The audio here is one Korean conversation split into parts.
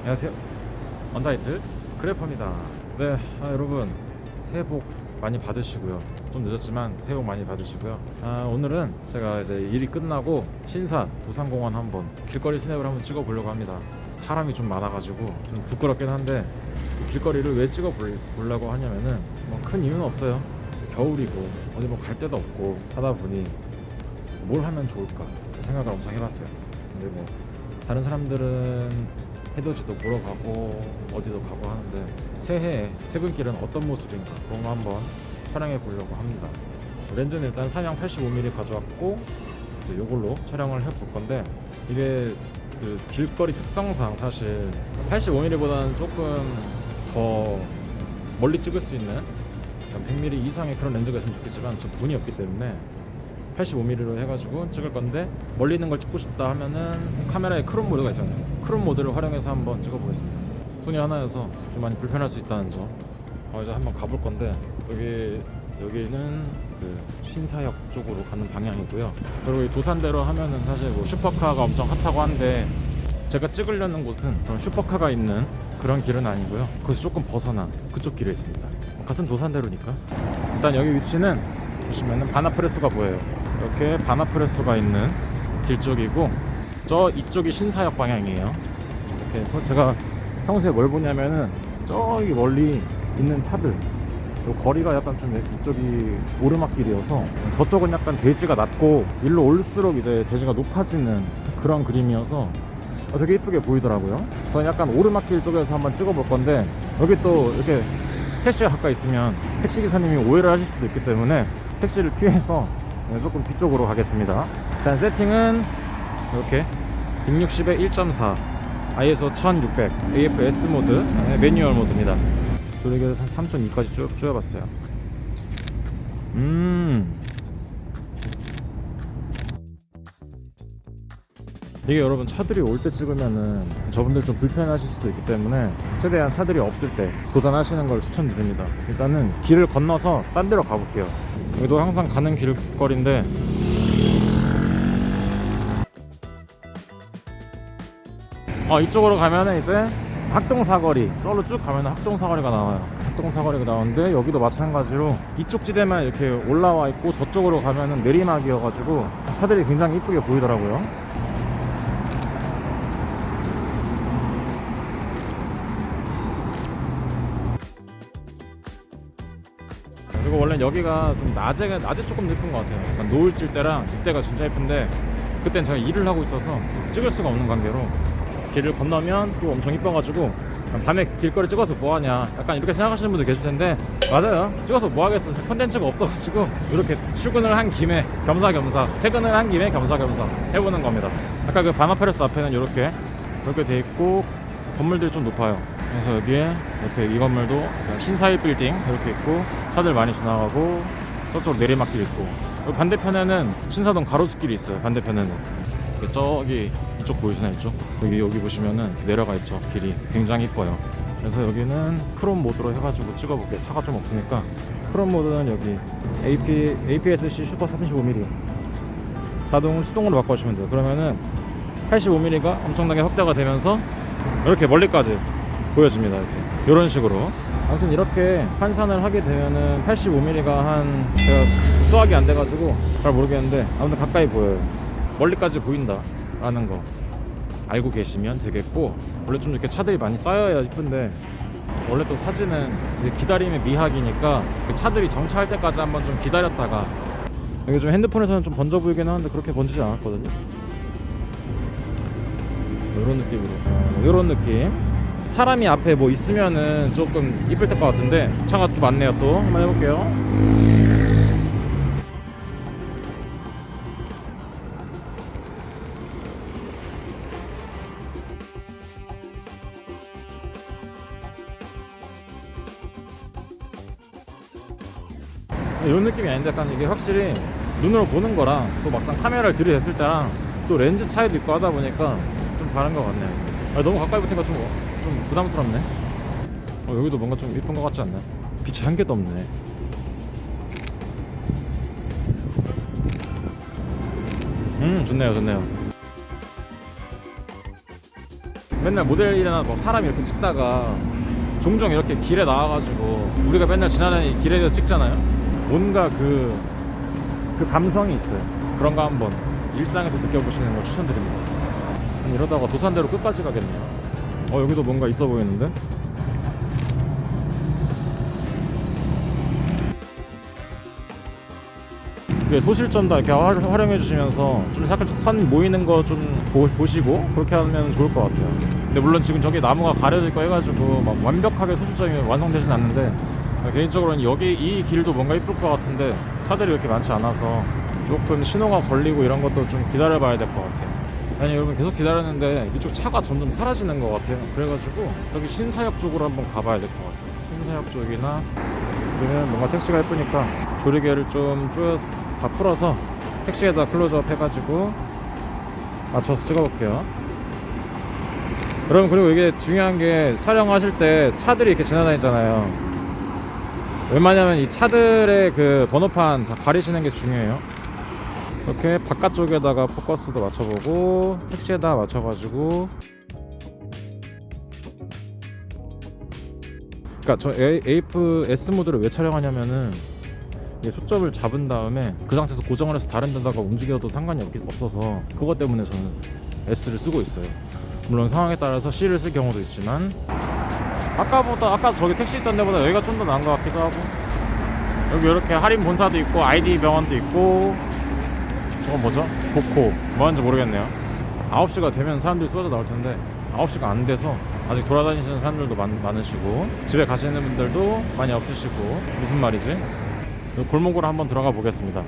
안녕하세요. 언다이틀 그래퍼입니다. 네, 아, 여러분 새해 복 많이 받으시고요. 좀 늦었지만 새해 복 많이 받으시고요. 아, 오늘은 제가 이제 일이 끝나고 신사 도산공원 한번 길거리 스냅을 한번 찍어 보려고 합니다. 사람이 좀 많아가지고 좀 부끄럽긴 한데 이 길거리를 왜 찍어 볼- 보려고 하냐면은 뭐 큰 이유는 없어요. 겨울이고 어디 뭐 갈 데도 없고 하다 보니 뭘 하면 좋을까 생각을 엄청 해봤어요. 근데 뭐 다른 사람들은 해돋이도 보러 가고 어디도 가고 하는데 새해에 퇴근길은 어떤 모습인가 그런 거 한번 촬영해 보려고 합니다. 렌즈는 일단 사양 85mm 가져왔고 이제 이걸로 촬영을 해 볼 건데 이게 그 길거리 특성상 사실 85mm보다는 조금 더 멀리 찍을 수 있는 100mm 이상의 그런 렌즈가 있으면 좋겠지만 전 돈이 없기 때문에 85mm로 해가지고 찍을 건데 멀리 있는 걸 찍고 싶다 하면은 카메라에 크롭 모드가 있잖아요. 크롭 모드를 활용해서 한번 찍어보겠습니다. 손이 하나여서 좀 많이 불편할 수 있다는 점. 어, 이제 한번 가볼 건데 여기 여기는 그 신사역 쪽으로 가는 방향이고요. 그리고 이 도산대로 하면은 사실 뭐 슈퍼카가 엄청 핫하고 한데 제가 찍으려는 곳은 그런 슈퍼카가 있는 그런 길은 아니고요. 거기서 조금 벗어난 그쪽 길에 있습니다. 같은 도산대로니까. 일단 여기 위치는 보시면은 바나프레소가 보여요. 이렇게 바나프레소가 있는 길 쪽이고 저 이쪽이 신사역 방향이에요. 이렇게 해서 제가 평소에 뭘 보냐면은 저기 멀리 있는 차들 요 거리가 약간 좀 이쪽이 오르막길이어서 저쪽은 약간 대지가 낮고 일로 올수록 이제 대지가 높아지는 그런 그림이어서 어, 되게 이쁘게 보이더라고요. 저는 약간 오르막길 쪽에서 한번 찍어볼 건데 여기 또 이렇게 택시가 가까이 있으면 택시 기사님이 오해를 하실 수도 있기 때문에 택시를 피해서 네, 조금 뒤쪽으로 가겠습니다. 일단 세팅은 이렇게 160에 1.4 ISO 1600 AFS 모드 네, 매뉴얼 모드입니다. 조리개에서 한 3.2까지 쭉 줄여봤어요. 음. 이게 여러분 차들이 올 때 찍으면은 저분들 좀 불편하실 수도 있기 때문에 최대한 차들이 없을 때 도전하시는 걸 추천드립니다. 일단은 길을 건너서 딴 데로 가볼게요. 여기도 항상 가는 길거리인데 어, 이쪽으로 가면은 이제 학동사거리 저로 쭉 가면 학동사거리가 나와요 학동사거리가 나오는데 여기도 마찬가지로 이쪽 지대만 이렇게 올라와 있고 저쪽으로 가면은 내리막이어가지고 차들이 굉장히 이쁘게 보이더라고요 그리고 원래 여기가 좀 낮에 낮에 조금 예쁜 것 같아요. 약간 노을 질 때랑 이때가 진짜 예쁜데 그땐 제가 일을 하고 있어서 찍을 수가 없는 관계로 길을 건너면 또 엄청 이뻐가지고 밤에 길거리 찍어서 뭐하냐. 약간 이렇게 생각하시는 분들 계실 텐데 맞아요. 찍어서 뭐하겠어 컨텐츠가 없어가지고 이렇게 출근을 한 김에 겸사겸사 퇴근을 한 김에 겸사겸사 해보는 겁니다. 아까 그 바나페레스 앞에는 이렇게 이렇게 돼 있고 건물들이 좀 높아요 그래서 여기에 이렇게 이 건물도 신사일 빌딩 이렇게 있고 차들 많이 지나가고 저쪽 내리막길 있고. 여기 반대편에는 신사동 가로수길이 있어요 반대편에는. 그 저기 이쪽 보이시나요 이쪽? 여기 여기 보시면은 내려가 있죠 길이. 굉장히 이뻐요. 그래서 여기는 크롬 모드로 해가지고 찍어볼게요. 차가 좀 없으니까. 크롬 모드는 여기 AP, APS-C 슈퍼 35mm 자동 수동으로 바꿔주시면 돼요. 그러면은 85mm가 엄청나게 확대가 되면서 이렇게 멀리까지 보여집니다 이렇게. 이런 식으로. 아무튼 이렇게 환산을 하게 되면은 85mm가 한 제가 수학이 안 돼가지고 잘 모르겠는데 아무튼 가까이 보여요. 멀리까지 보인다 라는 거 알고 계시면 되겠고 원래 좀 이렇게 차들이 많이 쌓여야 이쁜데 원래 또 사진은 기다림의 미학이니까 그 차들이 정차할 때까지 한번 좀 기다렸다가 여기 좀 핸드폰에서는 좀 번져 보이긴 하는데 그렇게 번지지 않았거든요. 이런 느낌으로. 이런 느낌 사람이 앞에 뭐 있으면은 조금 이쁠 것 같은데 차가 좀 많네요 또. 한번 해볼게요. 이런 느낌이 아닌데 약간 이게 확실히 눈으로 보는 거랑 또 막상 카메라를 들이댔을 때랑 또 렌즈 차이도 있고 하다 보니까 좀 다른 것 같네요. 아, 너무 가까이 붙으니까 좀, 어- 좀 부담스럽네 어, 여기도 뭔가 좀 이쁜 것 같지 않나? 빛이 한 개도 없네 음 좋네요 좋네요 맨날 모델이나 뭐 사람 이렇게 찍다가 종종 이렇게 길에 나와가지고 우리가 맨날 지나다니는 길에서 찍잖아요. 뭔가 그, 그 감성이 있어요. 그런 거 한번 일상에서 느껴보시는 걸 추천드립니다. 이러다가 도산대로 끝까지 가겠네요. 어, 여기도 뭔가 있어 보이는데? 이게 소실점도 이렇게 활- 활용해 주시면서 좀 약간 선 모이는 거 좀 보시고 그렇게 하면 좋을 것 같아요. 근데 물론 지금 저기 나무가 가려져 있고 해가지고 막 완벽하게 소실점이 완성되진 않는데 개인적으로는 여기 이 길도 뭔가 이쁠 것 같은데 차들이 이렇게 많지 않아서 조금 신호가 걸리고 이런 것도 좀 기다려봐야 될 것 같아요. 아니 여러분 계속 기다렸는데 이쪽 차가 점점 사라지는 것 같아요. 그래가지고 여기 신사역 쪽으로 한번 가봐야 될 것 같아요. 신사역 쪽이나 여기는 뭔가 택시가 예쁘니까 조리개를 좀 쪼여서 다 풀어서 택시에다 클로즈업 해가지고 맞춰서 찍어볼게요. 여러분 그리고 이게 중요한 게 촬영하실 때 차들이 이렇게 지나다니잖아요. 웬만하면 이 차들의 그 번호판 다 가리시는 게 중요해요. 이렇게 바깥쪽에다가 포커스도 맞춰보고 택시에다 맞춰가지고. 그러니까 저 AF S 모드를 왜 촬영하냐면은 초점을 잡은 다음에 그 상태에서 고정을 해서 다른 데다가 움직여도 상관이 없, 없어서 그것 때문에 저는 S를 쓰고 있어요. 물론 상황에 따라서 C를 쓸 경우도 있지만. 아까보다 아까 저기 택시 있던 데보다 여기가 좀 더 나은 것 같기도 하고. 여기 이렇게 할인 본사도 있고 아이디 병원도 있고 저건 뭐죠? 복코 뭐 하는지 모르겠네요. 9시가 되면 사람들이 쏟아져 나올 텐데 9시가 안 돼서 아직 돌아다니시는 사람들도 많, 많으시고 집에 가시는 분들도 많이 없으시고 무슨 말이지? 이 골목으로 한번 들어가 보겠습니다.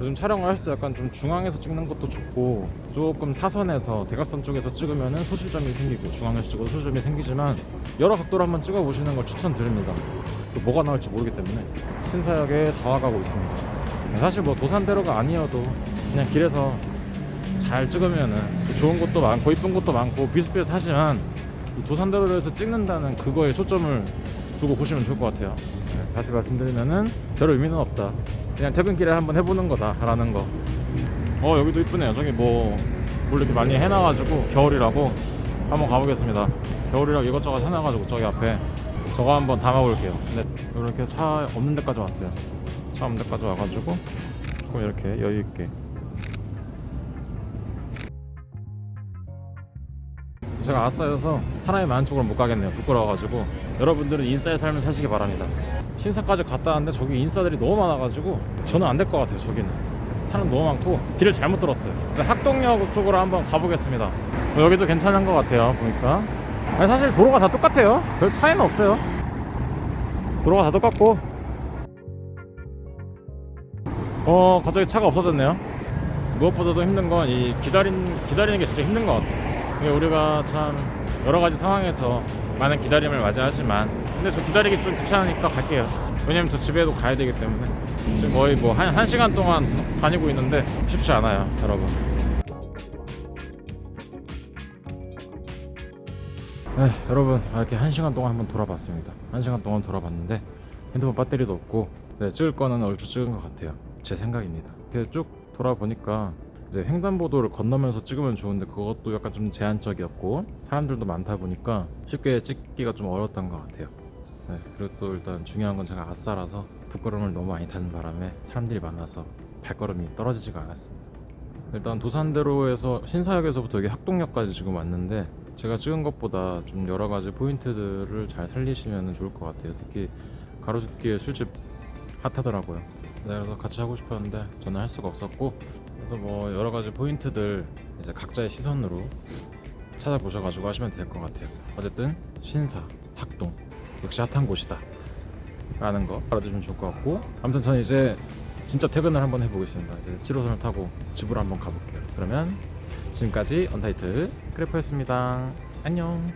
요즘 촬영을 하실 때 약간 좀 중앙에서 찍는 것도 좋고 조금 사선에서 대각선 쪽에서 찍으면 소실점이 생기고 중앙에서 찍어도 소실점이 생기지만 여러 각도로 한번 찍어 보시는 걸 추천드립니다. 또 뭐가 나올지 모르기 때문에 신사역에 다와가고 있습니다 사실 뭐 도산대로가 아니어도 그냥 길에서 잘 찍으면은 좋은 것도 많고 이쁜 것도 많고 비슷비슷하지만 이 도산대로에서 찍는다는 그거에 초점을 두고 보시면 좋을 것 같아요. 네, 다시 말씀드리면은 별 의미는 없다. 그냥 퇴근길에 한번 해보는 거다 라는 거. 어 여기도 이쁘네요. 저기 뭐, 뭘 이렇게 많이 해놔가지고 겨울이라고 한번 가보겠습니다. 겨울이라고 이것저것 해놔가지고 저기 앞에 저거 한번 담아볼게요. 근데 이렇게 차 없는 데까지 왔어요. 차 없는 데까지 와가지고 조금 이렇게 여유 있게 제가 아싸여서 사람이 많은 쪽으로 못 가겠네요. 부끄러워가지고 여러분들은 인싸의 삶을 사시기 바랍니다. 신사까지 갔다 왔는데 저기 인싸들이 너무 많아가지고 저는 안 될 것 같아요. 저기는 사람 너무 많고 길을 잘못 들었어요. 학동역 쪽으로 한번 가보겠습니다. 어, 여기도 괜찮은 것 같아요. 보니까 사실 도로가 다 똑같아요. 별 차이는 없어요. 도로가 다 똑같고 어 갑자기 차가 없어졌네요. 무엇보다도 힘든 건 이 기다린 기다리는 게 진짜 힘든 것 같아요. 우리가 참 여러 가지 상황에서 많은 기다림을 맞이하지만 근데 저 기다리기 좀 귀찮으니까 갈게요. 왜냐면 저 집에도 가야 되기 때문에 지금 거의 뭐 한 한 시간 동안 다니고 있는데 쉽지 않아요, 여러분. 네, 여러분 아, 이렇게 한 시간 동안 한번 돌아봤습니다. 한 시간 동안 돌아봤는데 핸드폰 배터리도 없고 네, 찍을 거는 얼추 찍은 것 같아요. 제 생각입니다. 이렇게 쭉 돌아보니까 이제 횡단보도를 건너면서 찍으면 좋은데 그것도 약간 좀 제한적이었고 사람들도 많다 보니까 쉽게 찍기가 좀 어려웠던 것 같아요. 네, 그리고 또 일단 중요한 건 제가 아싸라서 부끄러움을 너무 많이 타는 바람에 사람들이 많아서 발걸음이 떨어지지가 않았습니다. 일단 도산대로에서 신사역에서부터 여기 학동역까지 지금 왔는데 제가 찍은 것보다 좀 여러 가지 포인트들을 잘 살리시면 좋을 것 같아요. 특히 가로수길의 술집 핫하더라고요. 네, 그래서 같이 하고 싶었는데 저는 할 수가 없었고 그래서 뭐 여러 가지 포인트들 이제 각자의 시선으로 찾아보셔가지고 하시면 될 것 같아요. 어쨌든 신사, 학동 역시 핫한 곳이다. 라는 거 알아두시면 좋을 것 같고 아무튼 저는 이제 진짜 퇴근을 한번 해보겠습니다. 이제 7호선을 타고 집으로 한번 가볼게요. 그러면 지금까지 언타이틀 크래퍼였습니다. 안녕.